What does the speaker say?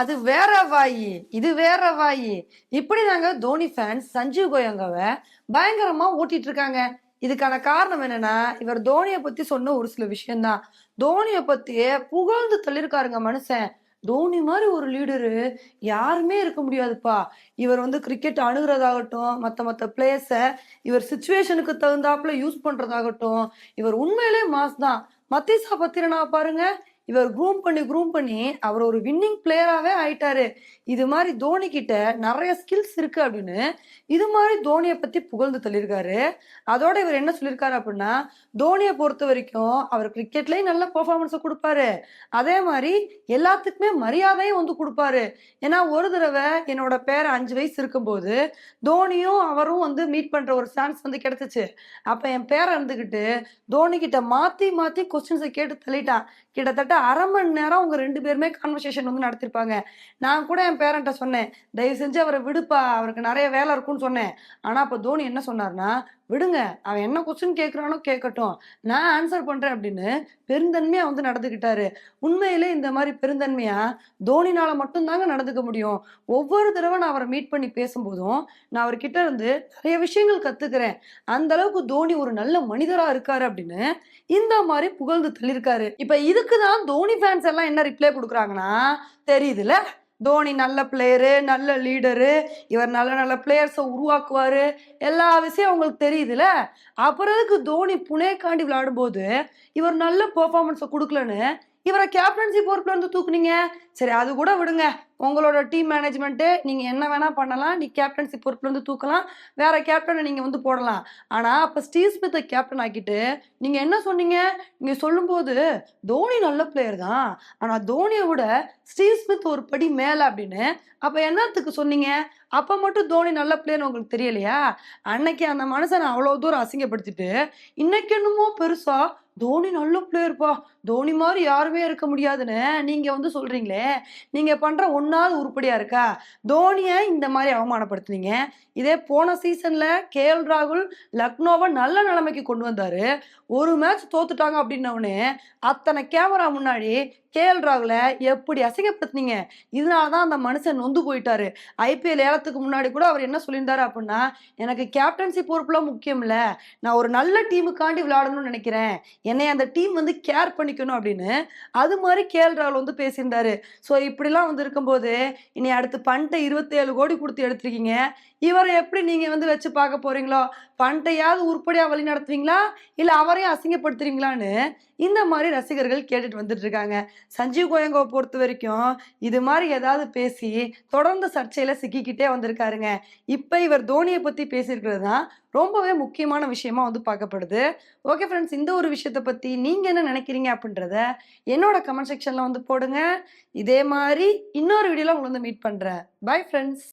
அது வேற வாயி இது வேற வாயி. இப்படி நாங்க தோனி ஃபேன்ஸ் சஞ்சீவ் கோயங்காவை பயங்கரமா ஓட்டிட்டு இருக்காங்க. இதுக்கான காரணம் என்னன்னா இவர் தோனியை பத்தி சொன்ன ஒரு சில விஷயம்தான் தோனியை பத்தியே புகழ்ந்து தள்ளியிருக்காருங்க மனுஷன். தோனி மாதிரி ஒரு லீடரு யாருமே இருக்க முடியாதுப்பா. இவர் வந்து கிரிக்கெட் அணுகிறதாகட்டும் மற்ற மற்ற பிளேயர்ஸை இவர் சுச்சுவேஷனுக்கு தகுந்தாப்புல யூஸ் பண்றதாகட்டும் இவர் உண்மையிலே மாஸ் தான். மத்தீசா பத்திரனா பாருங்க. இவர் க்ரூம் பண்ணி க்ரூம் பண்ணி அவர் ஒரு வின்னிங் பிளேயராகவே ஆயிட்டாரு. இது மாதிரி தோனி கிட்ட நிறைய ஸ்கில்ஸ் இருக்கு அப்படின்னு இது மாதிரி தோனியை பத்தி புகழ்ந்து தள்ளியிருக்காரு. அதோட இவர் என்ன சொல்லியிருக்காரு அப்படின்னா தோனியை பொறுத்த வரைக்கும் அவர் கிரிக்கெட்லயும் நல்ல பெர்ஃபார்மன்ஸை கொடுப்பாரு. அதே மாதிரி எல்லாத்துக்குமே மரியாதையும் வந்து கொடுப்பாரு. ஏன்னா ஒரு தடவை என்னோட பேர் அஞ்சு வயசு இருக்கும்போது தோனியும் அவரும் வந்து மீட் பண்ற ஒரு சான்ஸ் வந்து கிடைச்சிச்சு. அப்ப என் பேரை இருந்துகிட்டு தோனி கிட்ட மாத்தி மாத்தி கொஸ்டின்ஸை கேட்டு தள்ளிட்டான். கிட்டத்தட்ட அரை மணி நேரம் அவங்க ரெண்டு பேருமே கான்வர்சேஷன் வந்து நடத்திருப்பாங்க. நான் கூட என் பேரண்ட்ட சொன்னேன் தயவு செஞ்சு அவரை விடுப்பா அவருக்கு நிறைய வேலை இருக்கும்னு சொன்னேன். ஆனா அப்ப தோனி என்ன சொன்னார்னா விடுங்க அவன் என்ன கொஸ்டின் கேட்குறானோ கேட்கட்டும். நான் ஆன்சர் பண்றேன் அப்படின்னு பெருந்தன்மையா வந்து நடந்துக்கிட்டாரு உண்மையிலே இந்த மாதிரி பெருந்தன்மையா தோனினால மட்டும்தாங்க நடந்துக்க முடியும். ஒவ்வொரு தடவை நான் அவரை மீட் பண்ணி பேசும்போதும் நான் அவர்கிட்ட இருந்து நிறைய விஷயங்கள் கத்துக்கிறேன். அந்த அளவுக்கு தோனி ஒரு நல்ல மனிதரா இருக்காரு அப்படின்னு இந்த மாதிரி புகழ்ந்து தள்ளியிருக்காரு. இப்ப இதுக்கு தான் தோனி ஃபேன்ஸ் எல்லாம் என்ன ரிப்ளை கொடுக்குறாங்கன்னா தெரியுதுல? தோனி நல்ல பிளேயரு நல்ல லீடரு இவர் நல்ல நல்ல பிளேயர்ஸை உருவாக்குவாரு. எல்லா விஷயம் அவங்களுக்கு தெரியுதுல? அப்புறம் எதுக்கு தோனி புனேக்காண்டி விளையாடும்போது இவர் நல்ல பெர்ஃபார்மன்ஸை கொடுக்கலன்னு இவரை கேப்டன்சி பொறுப்புல இருந்து தூக்குனீங்க? சரி அது கூட விடுங்க. உங்களோட டீம் மேனேஜ்மெண்ட்டு நீங்க என்ன வேணா பண்ணலாம். நீ கேப்டன்சி பொறுப்புல இருந்து தூக்கலாம். வேற கேப்டனை நீங்க வந்து போடலாம். ஆனா அப்ப ஸ்டீவ் ஸ்மித்தை கேப்டன் ஆக்கிட்டு நீங்க என்ன சொன்னீங்க? நீங்க சொல்லும்போது தோனி நல்ல பிளேயர் தான். ஆனா தோனியை விட ஸ்டீவ் ஸ்மித் ஒரு படி மேல அப்படின்னு. அப்ப என்னத்துக்கு சொன்னீங்க? அப்ப மட்டும் தோனி நல்ல பிளேயர்னு உங்களுக்கு தெரியலையா? அன்னைக்கு அந்த மனுஷனை அவ்வளவு தூரம் அசிங்கப்படுத்திட்டு இன்னைக்கு என்னமோ பெருசா தோனி நல்ல பிளேயர்ப்பா தோனி மாதிரி யாருமே இருக்க முடியாதுன்னு நீங்க வந்து சொல்றீங்களே. நீங்க பண்ற ஒன்னாவது உருப்படியா இருக்கா? தோனியை இந்த மாதிரி அவமானப்படுத்துனீங்க. இதே போன சீசன்ல கே. எல். ராகுல் லக்னோவை நல்ல நிலைமைக்கு கொண்டு வந்தாரு. ஒரு மேட்ச் தோத்துட்டாங்க அப்படின்னவுடனே அத்தனை கேமரா முன்னாடி கேஎல் எப்படி அசிங்கப்படுத்துனீங்க? இதனால தான் அந்த மனுஷன் நொந்து போயிட்டாரு. ஐபிஎல் ஏலத்துக்கு முன்னாடி கூட அவர் என்ன சொல்லியிருந்தாரு அப்படின்னா எனக்கு கேப்டன்சி பொறுப்புலாம் முக்கியம் இல்ல. நான் ஒரு நல்ல டீமுக்காண்டி விளையாடணும்னு நினைக்கிறேன். என்னை அந்த டீம் வந்து கேர் பண்ணிக்கணும் அப்படின்னு அது மாதிரி கே எல் ராகுல் வந்து பேசியிருந்தாரு. ஸோ இப்படிலாம் வந்து இருக்கும்போது இனி அடுத்து பண்ட்டை இருபத்தேழு கோடி கொடுத்து எடுத்திருக்கீங்க. இவரை எப்படி நீங்க வந்து வச்சு பார்க்க போறீங்களோ? பண்ட்டையாவது உருப்படியாக வழி நடத்துவீங்களா? இல்லை அவரையும் அசிங்கப்படுத்துறீங்களான்னு? இந்த மாதிரி ரசிகர்கள் கேட்டுட்டு வந்துட்டு இருக்காங்க. சஞ்சீவ் கோயங்கோவை பொறுத்த வரைக்கும் இது மாதிரி ஏதாவது பேசி தொடர்ந்து சர்ச்சையில் சிக்கிக்கிட்டே வந்திருக்காருங்க. இப்போ இவர் தோனியை பற்றி பேசியிருக்கிறது தான் ரொம்பவே முக்கியமான விஷயமா வந்து பார்க்கப்படுது. ஓகே ஃப்ரெண்ட்ஸ் இந்த ஒரு விஷயத்தை பற்றி நீங்கள் என்ன நினைக்கிறீங்க அப்படின்றத என்னோட கமெண்ட் செக்ஷனில் வந்து போடுங்க. இதே மாதிரி இன்னொரு வீடியோவில் உங்களை வந்து மீட் பண்ணுறேன் பை ஃப்ரெண்ட்ஸ்